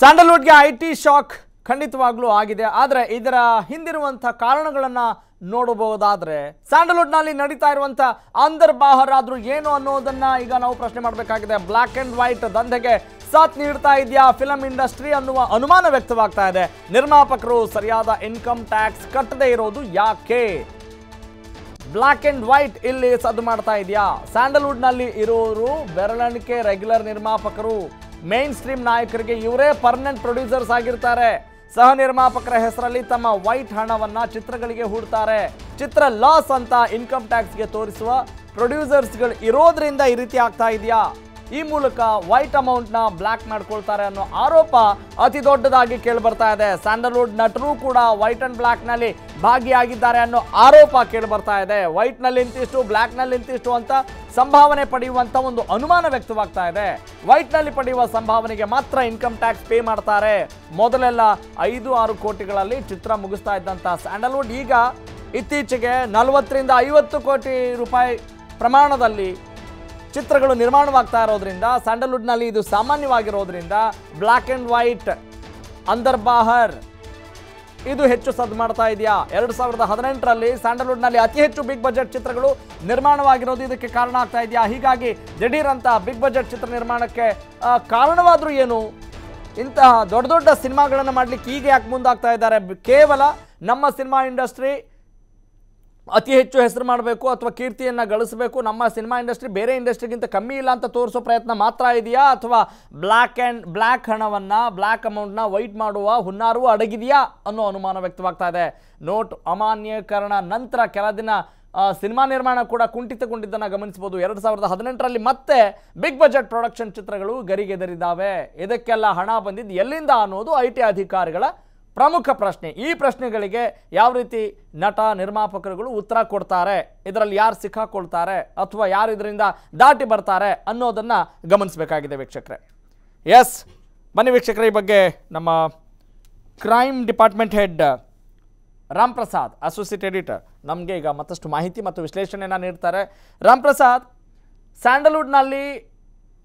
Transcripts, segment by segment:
ಸ್ಯಾಂಡಲ್ವುಡ್ಗೆ I T shock ಖಂಡಿತವಾಗ್ಲೂ ಆಗಿದೆ. ಆದರೆ ಇದರ ಹಿಂದಿರುವಂಥ ಕಾರಣಗಳನ್ನು ನೋಡಬಹುದಾದರೆ ಸ್ಯಾಂಡಲ್ವುಡ್ನಲ್ಲಿ ನಡೀತಾ ಇರುವಂಥ ಅಂದರ್ ಬಾಹರ್ ಏನು ಅನ್ನೋದನ್ನ ಈಗ ನಾವು ಪ್ರಶ್ನೆ ಮಾಡಬೇಕಾಗಿದೆ. ಬ್ಲ್ಯಾಕ್ ಆ್ಯಂಡ್ ವೈಟ್ ದಂಧೆಗೆ ಸಾಥ್ ನೀಡ್ತಾ ಇದೆಯಾ? ಫಿಲಂ ಇಂಡಸ್ಟ್ರಿ ಅನ್ನುವ ಅನುಮಾನ ವ್ಯಕ್ತವಾಗ್ತಾ ಇದೆ. ನಿರ್ಮಾಪಕರು ಸರಿಯಾದ ಇನ್ಕಮ್ ಟ್ಯಾಕ್ಸ್ ಕಟ್ಟದೇ ಇರೋದು ಯಾಕೆ? ಬ್ಲ್ಯಾಕ್ ಆ್ಯಂಡ್ ವೈಟ್ ಇಲ್ಲಿ ಸದ್ದು ಮಾಡ್ತಾ ಇದೆಯಾ? ಸ್ಯಾಂಡಲ್ವುಡ್ನಲ್ಲಿ ಇರೋರು ಬೆರಳಿಕೆ ರೆಗ್ಯುಲರ್ ನಿರ್ಮಾಪಕರು. ಮೇನ್ ಸ್ಟ್ರೀಮ್ ನಾಯಕರಿಗೆ ಇವರೇ ಪರ್ಮನೆಂಟ್ ಪ್ರೊಡ್ಯೂಸರ್ಸ್ ಆಗಿರ್ತಾರೆ. ಸಹ ನಿರ್ಮಾಪಕರ ಹೆಸರಲ್ಲಿ ತಮ್ಮ ವೈಟ್ ಹಣವನ್ನ ಚಿತ್ರಗಳಿಗೆ ಹೂಡ್ತಾರೆ. ಚಿತ್ರ ಲಾಸ್ ಅಂತ ಇನ್ಕಮ್ ಟ್ಯಾಕ್ಸ್ಗೆ ತೋರಿಸುವ ಪ್ರೊಡ್ಯೂಸರ್ಸ್ಗಳು ಇರೋದ್ರಿಂದ ಈ ರೀತಿ ಆಗ್ತಾ ಇದೆಯಾ? ಈ ಮೂಲಕ ವೈಟ್ ಅಮೌಂಟ್ನ ಬ್ಲ್ಯಾಕ್ ಮಾಡ್ಕೊಳ್ತಾರೆ ಅನ್ನೋ ಆರೋಪ ಅತಿ ದೊಡ್ಡದಾಗಿ ಕೇಳಿ ಬರ್ತಾ ಇದೆ. ಸ್ಯಾಂಡಲ್ವುಡ್ ನಟರು ಕೂಡ ವೈಟ್ ಅಂಡ್ ಬ್ಲ್ಯಾಕ್ನಲ್ಲಿ ಭಾಗಿಯಾಗಿದ್ದಾರೆ ಅನ್ನೋ ಆರೋಪ ಕೇಳಿ ಬರ್ತಾ ಇದೆ. ವೈಟ್ನಲ್ಲಿ ಇಂತಿಷ್ಟು ಬ್ಲ್ಯಾಕ್ನಲ್ಲಿ ಇಂತಿಷ್ಟು ಅಂತ ಸಂಭಾವನೆ ಪಡೆಯುವಂತ ಒಂದು ಅನುಮಾನ ವ್ಯಕ್ತವಾಗ್ತಾ ಇದೆ. ವೈಟ್ನಲ್ಲಿ ಪಡೆಯುವ ಸಂಭಾವನೆಗೆ ಮಾತ್ರ ಇನ್ಕಮ್ ಟ್ಯಾಕ್ಸ್ ಪೇ ಮಾಡ್ತಾರೆ. ಮೊದಲೆಲ್ಲ ಐದು ಆರು ಕೋಟಿಗಳಲ್ಲಿ ಚಿತ್ರ ಮುಗಿಸ್ತಾ ಇದ್ದಂಥ ಸ್ಯಾಂಡಲ್ವುಡ್ ಈಗ ಇತ್ತೀಚೆಗೆ ನಲವತ್ತರಿಂದ ಐವತ್ತು ಕೋಟಿ ರೂಪಾಯಿ ಪ್ರಮಾಣದಲ್ಲಿ ಚಿತ್ರಗಳು ನಿರ್ಮಾಣವಾಗ್ತಾ ಇರೋದ್ರಿಂದ, ಸ್ಯಾಂಡಲ್ವುಡ್ನಲ್ಲಿ ಇದು ಸಾಮಾನ್ಯವಾಗಿರೋದ್ರಿಂದ ಬ್ಲ್ಯಾಕ್ ಆ್ಯಂಡ್ ವೈಟ್ ಅಂದರ್ ಬಾಹರ್ ಇದು ಹೆಚ್ಚು ಸದ್ದು ಮಾಡ್ತಾ ಇದೆಯಾ? ಎರಡು ಸಾವಿರದ ಹದಿನೆಂಟರಲ್ಲಿ ಸ್ಯಾಂಡಲ್ವುಡ್ನಲ್ಲಿ ಅತಿ ಹೆಚ್ಚು ಬಿಗ್ ಬಜೆಟ್ ಚಿತ್ರಗಳು ನಿರ್ಮಾಣವಾಗಿರೋದು ಇದಕ್ಕೆ ಕಾರಣ ಆಗ್ತಾ ಇದೆಯಾ? ಹೀಗಾಗಿ ದಿಢೀರ್ ಅಂತ ಬಿಗ್ ಬಜೆಟ್ ಚಿತ್ರ ನಿರ್ಮಾಣಕ್ಕೆ ಕಾರಣವಾದರೂ ಕಾರಣವಾದ್ರೂ ಏನು? ಇಂತಹ ದೊಡ್ಡ ದೊಡ್ಡ ಸಿನಿಮಾಗಳನ್ನು ಮಾಡಲಿಕ್ಕೆ ಈಗ ಯಾಕೆ ಮುಂದಾಗ್ತಾ ಇದ್ದಾರೆ? ಕೇವಲ ನಮ್ಮ ಸಿನಿಮಾ ಇಂಡಸ್ಟ್ರಿ ಅತಿ ಹೆಚ್ಚು ಹೆಸರು ಮಾಡಬೇಕು ಅಥವಾ ಕೀರ್ತಿಯನ್ನು ಗಳಿಸಬೇಕು? ನಮ್ಮ ಸಿನಿಮಾ ಇಂಡಸ್ಟ್ರಿ ಬೇರೆ ಇಂಡಸ್ಟ್ರಿಗಿಂತ ಕಮ್ಮಿ ಇಲ್ಲ ಅಂತ ತೋರಿಸೋ ಪ್ರಯತ್ನ ಮಾತ್ರ ಇದೆಯಾ? ಅಥವಾ ಬ್ಲ್ಯಾಕ್ ಆ್ಯಂಡ್ ಬ್ಲ್ಯಾಕ್ ಹಣವನ್ನು ಬ್ಲ್ಯಾಕ್ ಅಮೌಂಟ್ನ ವೈಟ್ ಮಾಡುವ ಹುನ್ನಾರು ಅಡಗಿದೆಯಾ? ಅನ್ನೋ ಅನುಮಾನ ವ್ಯಕ್ತವಾಗ್ತಾ ಇದೆ. ನೋಟ್ ಅಮಾನ್ಯೀಕರಣ ನಂತರ ಕೆಲ ದಿನ ಸಿನಿಮಾ ನಿರ್ಮಾಣ ಕೂಡ ಕುಂಠಿತಗೊಂಡಿದ್ದನ್ನು ಗಮನಿಸಬಹುದು. ಎರಡು ಸಾವಿರದ ಹದಿನೆಂಟರಲ್ಲಿ ಮತ್ತೆ ಬಿಗ್ ಬಜೆಟ್ ಪ್ರೊಡಕ್ಷನ್ ಚಿತ್ರಗಳು ಗರಿಗೆದರಿದ್ದಾವೆ. ಇದಕ್ಕೆಲ್ಲ ಹಣ ಬಂದಿದ್ದು ಎಲ್ಲಿಂದ ಅನ್ನೋದು ಐ ಅಧಿಕಾರಿಗಳ ಪ್ರಮುಖ ಪ್ರಶ್ನೆ. ಈ ಪ್ರಶ್ನೆಗಳಿಗೆ ಯಾವ ರೀತಿ ನಟ, ನಿರ್ಮಾಪಕರುಗಳು ಉತ್ತರ ಕೊಡ್ತಾರೆ? ಇದರಲ್ಲಿ ಯಾರು ಸಿಕ್ಕಾಕೊಳ್ತಾರೆ? ಅಥವಾ ಯಾರು ಇದರಿಂದ ದಾಟಿ ಬರ್ತಾರೆ ಅನ್ನೋದನ್ನು ಗಮನಿಸಬೇಕಾಗಿದೆ ವೀಕ್ಷಕರೇ. ಎಸ್ ಬನ್ನಿ ವೀಕ್ಷಕರೇ, ಈ ಬಗ್ಗೆ ನಮ್ಮ crime department head Ram Prasad associate editor ನಮಗೆ ಈಗ ಮತ್ತಷ್ಟು ಮಾಹಿತಿ ಮತ್ತು ವಿಶ್ಲೇಷಣೆಯನ್ನು ನೀಡ್ತಾರೆ. ರಾಮ್ ಪ್ರಸಾದ್ ಸ್ಯಾಂಡಲ್ವುಡ್ನಲ್ಲಿ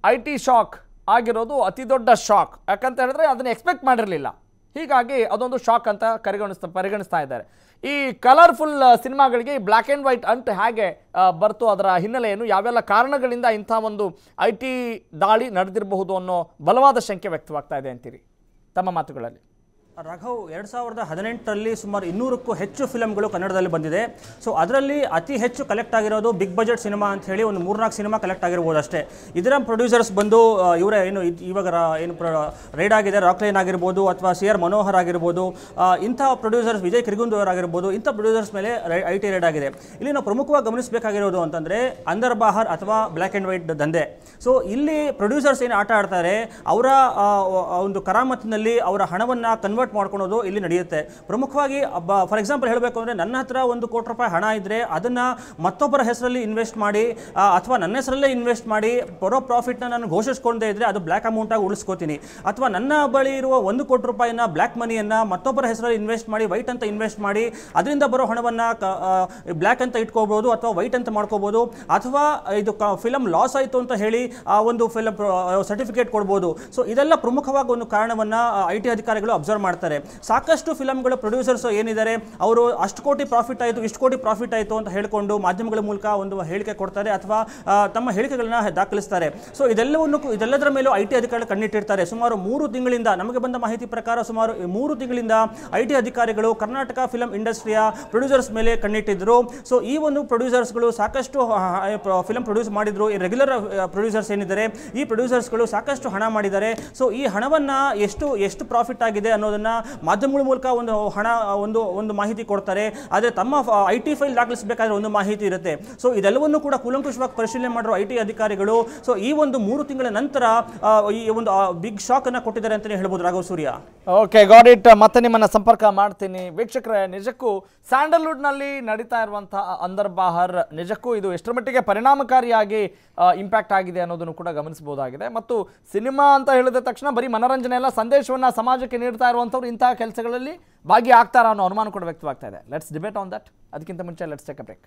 ಐ ಟಿ ಶಾಕ್ ಆಗಿರೋದು ಅತಿ ದೊಡ್ಡ ಶಾಕ್. ಯಾಕಂತ ಹೇಳಿದ್ರೆ ಅದನ್ನು ಎಕ್ಸ್ಪೆಕ್ಟ್ ಮಾಡಿರಲಿಲ್ಲ. ಹೀಗಾಗಿ ಅದೊಂದು ಶಾಕ್ ಅಂತ ಪರಿಗಣಿಸ್ತಾ ಪರಿಗಣಿಸ್ತಾ ಇದ್ದಾರೆ. ಈ ಕಲರ್ಫುಲ್ ಸಿನಿಮಾಗಳಿಗೆ ಬ್ಲ್ಯಾಕ್ ಆ್ಯಂಡ್ ವೈಟ್ ಅಂಟ್ ಹೇಗೆ ಬರ್ತು ಅದರ ಹಿನ್ನೆಲೆಯನ್ನು, ಯಾವೆಲ್ಲ ಕಾರಣಗಳಿಂದ ಇಂಥ ಒಂದು ಐ ದಾಳಿ ನಡೆದಿರಬಹುದು ಅನ್ನೋ ಬಲವಾದ ಶಂಕೆ ವ್ಯಕ್ತವಾಗ್ತಾ ಇದೆ ಅಂತೀರಿ? ತಮ್ಮ ಮಾತುಗಳಲ್ಲಿ. ರಾಘವ್, ಎರಡು ಸಾವಿರದ ಹದಿನೆಂಟರಲ್ಲಿ ಸುಮಾರು ಇನ್ನೂರಕ್ಕೂ ಹೆಚ್ಚು ಫಿಲಮ್ಗಳು ಕನ್ನಡದಲ್ಲಿ ಬಂದಿದೆ. ಸೊ ಅದರಲ್ಲಿ ಅತಿ ಹೆಚ್ಚು ಕಲೆಕ್ಟ್ ಆಗಿರೋದು ಬಿಗ್ ಬಜೆಟ್ ಸಿನಿಮಾ ಅಂತ ಹೇಳಿ ಒಂದು ಮೂರ್ನಾಲ್ಕು ಸಿನಿಮಾ ಕಲೆಕ್ಟ್ ಆಗಿರ್ಬೋದು ಅಷ್ಟೇ ಇದರ ಪ್ರೊಡ್ಯೂಸರ್ಸ್ ಬಂದು ಇವರ ಏನು ಇವಾಗ ಏನು ರೈಡ್ ಆಗಿದೆ ರಾಕ್ಲೈನ್ ಆಗಿರ್ಬೋದು ಅಥವಾ ಸಿ ಆರ್ ಮನೋಹರ್ ಆಗಿರ್ಬೋದು ಇಂಥ ಪ್ರೊಡ್ಯೂಸರ್ಸ್ ವಿಜಯ್ ಕಿರ್ಗುಂದೂರ್ ಆಗಿರ್ಬೋದು, ಇಂಥ ಪ್ರೊಡ್ಯೂಸರ್ಸ್ ಮೇಲೆ ಐ ಟಿ ರೈಡ್ ಆಗಿದೆ. ಇಲ್ಲಿ ನಾವು ಪ್ರಮುಖವಾಗಿ ಗಮನಿಸಬೇಕಾಗಿರೋದು ಅಂತಂದರೆ ಅಂದರ್ ಬಾಹರ್ ಅಥವಾ ಬ್ಲ್ಯಾಕ್ ಆ್ಯಂಡ್ ವೈಟ್ ದಂಧೆ. ಸೊ ಇಲ್ಲಿ ಪ್ರೊಡ್ಯೂಸರ್ಸ್ ಏನು ಆಟ ಆಡ್ತಾರೆ, ಅವರ ಒಂದು ಕರಾಮತ್ತಿನಲ್ಲಿ ಅವರ ಹಣವನ್ನು ಕನ್ವರ್ಟ್ ಮಾಡ್ಕೊಳೋದು ಇಲ್ಲಿ ನಡೆಯುತ್ತೆ. ಪ್ರಮುಖವಾಗಿ ಫಾರ್ ಎಕ್ಸಾಂಪಲ್ ಹೇಳಬೇಕು ಅಂದರೆ ನನ್ನ ಹತ್ರ ಒಂದು ಕೋಟಿ ರೂಪಾಯಿ ಹಣ ಇದ್ದರೆ ಅದನ್ನು ಮತ್ತೊಬ್ಬರ ಹೆಸರಲ್ಲಿ ಇನ್ವೆಸ್ಟ್ ಮಾಡಿ ಅಥವಾ ನನ್ನ ಹೆಸರಲ್ಲೇ ಇನ್ವೆಸ್ಟ್ ಮಾಡಿ, ಬರೋ ಪ್ರಾಫಿಟ್ನ ನಾನು ಘೋಷಿಸ್ಕೊಂಡೇ ಇದ್ದರೆ ಅದು ಬ್ಲ್ಯಾಕ್ ಅಮೌಂಟಾಗಿ ಉಳಿಸ್ಕೋತೀನಿ. ಅಥವಾ ನನ್ನ ಬಳಿ ಇರುವ ಒಂದು ಕೋಟಿ ರೂಪಾಯಿನ ಬ್ಲ್ಯಾಕ್ ಮನಿಯನ್ನು ಮತ್ತೊಬ್ಬರ ಹೆಸರಲ್ಲಿ ಇನ್ವೆಸ್ಟ್ ಮಾಡಿ ವೈಟ್ ಅಂತ ಇನ್ವೆಸ್ಟ್ ಮಾಡಿ, ಅದರಿಂದ ಬರೋ ಹಣವನ್ನು ಬ್ಲ್ಯಾಕ್ ಅಂತ ಇಟ್ಕೋಬೋದು ಅಥವಾ ವೈಟ್ ಅಂತ ಮಾಡ್ಕೋಬೋದು, ಅಥವಾ ಇದು ಫಿಲಮ್ ಲಾಸ್ ಆಯಿತು ಅಂತ ಹೇಳಿ, ಆ, ಒಂದು ಫಿಲಮ್ ಸರ್ಟಿಫಿಕೇಟ್ ಕೊಡ್ಬೋದು. ಸೊ ಇದೆಲ್ಲ ಪ್ರಮುಖವಾಗಿ ಒಂದು ಕಾರಣವನ್ನು ಐ ಅಧಿಕಾರಿಗಳು ಅಬ್ಸರ್ವ್ ಮಾಡ್ತಾರೆ. ಸಾಕಷ್ಟು ಫಿಲಮ್ಗಳ ಪ್ರೊಡ್ಯೂಸರ್ಸ್ ಏನಿದ್ದಾರೆ, ಅವರು ಅಷ್ಟು ಕೋಟಿ ಪ್ರಾಫಿಟ್ ಆಯಿತು, ಇಷ್ಟು ಕೋಟಿ ಪ್ರಾಫಿಟ್ ಆಯಿತು ಅಂತ ಹೇಳಿಕೊಂಡು ಮಾಧ್ಯಮಗಳ ಮೂಲಕ ಒಂದು ಹೇಳಿಕೆ ಕೊಡ್ತಾರೆ ಅಥವಾ ತಮ್ಮ ಹೇಳಿಕೆಗಳನ್ನ ದಾಖಲಿಸ್ತಾರೆ. ಸೊ ಇದೆಲ್ಲವನ್ನು ಇದೆಲ್ಲದರ ಮೇಲೂ ಐ ಟಿ ಅಧಿಕಾರಿಗಳು ಕಣ್ಣಿಟ್ಟಿರ್ತಾರೆ. ಸುಮಾರು ಮೂರು ತಿಂಗಳಿಂದ, ನಮಗೆ ಬಂದ ಮಾಹಿತಿ ಪ್ರಕಾರ ಸುಮಾರು ಮೂರು ತಿಂಗಳಿಂದ ಐ ಟಿ ಅಧಿಕಾರಿಗಳು ಕರ್ನಾಟಕ ಫಿಲಂ ಇಂಡಸ್ಟ್ರಿಯ ಪ್ರೊಡ್ಯೂಸರ್ಸ್ ಮೇಲೆ ಕಣ್ಣಿಟ್ಟಿದ್ರು. ಸೊ ಈ ಒಂದು ಪ್ರೊಡ್ಯೂಸರ್ಸ್ಗಳು ಸಾಕಷ್ಟು ಫಿಲಂ ಪ್ರೊಡ್ಯೂಸ್ ಮಾಡಿದ್ರು. ಈ ರೆಗ್ಯುಲರ್ ಪ್ರೊಡ್ಯೂಸರ್ಸ್ ಏನಿದ್ದಾರೆ, ಈ ಪ್ರೊಡ್ಯೂಸರ್ಸ್ಗಳು ಸಾಕಷ್ಟು ಹಣ ಮಾಡಿದ್ದಾರೆ. ಸೊ ಈ ಹಣವನ್ನು ಎಷ್ಟು ಎಷ್ಟು ಪ್ರಾಫಿಟ್ ಆಗಿದೆ ಅನ್ನೋದನ್ನ ಮಾಧ್ಯಮಗಳ ಮೂಲಕ ಒಂದು ಹಣ, ಒಂದು ಒಂದು ಮಾಹಿತಿ ಕೊಡ್ತಾರೆ. ಆದರೆ ತಮ್ಮ ಐ ಟಿ ಫೈಲ್ ದಾಖಲಿಸಬೇಕಾದ್ರೆ ಒಂದು ಮಾಹಿತಿ ಇರುತ್ತೆ. ಸೊ ಇದೆಲ್ಲವನ್ನು ಕೂಡ ಕೂಲಂಕುಷವಾಗಿ ಪರಿಶೀಲನೆ ಮಾಡಿರೋ ಐ ಟಿ ಅಧಿಕಾರಿಗಳು ಸೊ ಈ ಒಂದು ಮೂರು ತಿಂಗಳ ನಂತರ ಈ ಒಂದು ಬಿಗ್ ಶಾಕ್ ಅನ್ನ ಕೊಟ್ಟಿದ್ದಾರೆ ಅಂತಲೇ ಹೇಳ್ಬೋದು. Raghav Surya. Okay got it ಮತ್ತೆ ನಿಮ್ಮನ್ನ ಸಂಪರ್ಕ ಮಾಡ್ತೀನಿ. ವೀಕ್ಷಕರೇ, ನಿಜಕ್ಕೂ ಸ್ಯಾಂಡಲ್ವುಡ್ನಲ್ಲಿ ನಡೀತಾ ಇರುವಂತಹ ಅಂದರ್ ಬಾಹರ್, ನಿಜಕ್ಕೂ ಇದು ಎಷ್ಟರ ಮಟ್ಟಿಗೆ ಪರಿಣಾಮಕಾರಿಯಾಗಿ ಇಂಪ್ಯಾಕ್ಟ್ ಆಗಿದೆ ಅನ್ನೋದನ್ನು ಕೂಡ ಗಮನಿಸಬಹುದಾಗಿದೆ. ಮತ್ತು ಸಿನಿಮಾ ಅಂತ ಹೇಳಿದ ತಕ್ಷಣ ಬರೀ ಮನರಂಜನೆ ಎಲ್ಲ ಸಂದೇಶವನ್ನ ಸಮಾಜಕ್ಕೆ ನೀಡ್ತಾ ಇರುವಂಥವ್ರು ಇಂತಹ ಕೆಲಸಗಳಲ್ಲಿ ಭಾಗಿ ಆಗ್ತಾರಾ ಅನ್ನೋ ಅನುಮಾನ ಕೂಡ ವ್ಯಕ್ತವಾಗ್ತಾ ಇದೆ. ಲೆಟ್ಸ್ ಡಿಬೇಟ್ ಆನ್ ದಟ್ ಅದಕ್ಕಿಂತ ಮುಂಚೆ ಲೆಟ್ಸ್ ಟೇಕ್ ಅ ಬ್ರೇಕ್